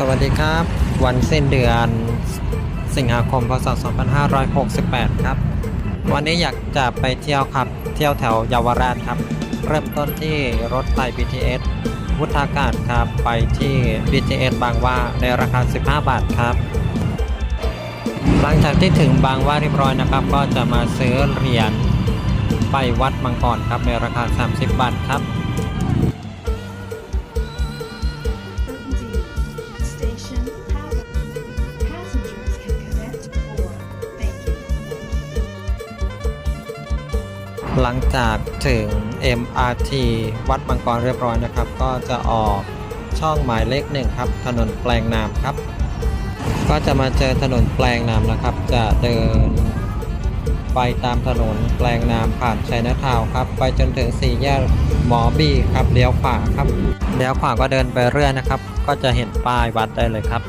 สวัสดีครับ วันสิ้นเดือนสิงหาคมพศ 2568 ครับ วันนี้อยากจะไปเที่ยวครับ เที่ยวแถวเยาวราชครับ เริ่มต้นที่รถไฟ BTS วุฒากาศครับ ไปที่ BTS บางว่าในราคา 15 บาทครับ หลังจากที่ถึงบางว่าเรียบร้อยนะครับ ก็จะมาซื้อเหรียญไปวัดมังกรครับในราคา 30 บาทครับ หลังจากถึง MRT วัดมังกรเรียบร้อยนะครับ ก็จะออกช่องหมายเลขหนึ่งครับ ถนนแปลงนามครับ ก็จะมาเจอถนนแปลงนามแล้วครับ จะเดินไปตามถนนแปลงนามผ่านชัยนาทาวครับ ไปจนถึงสี่แยกหมอบี้ครับเลี้ยวขวาครับเลี้ยวขวาก็เดินไปเรื่อยนะครับ ก็จะเห็นป้ายวัดได้เลยครับ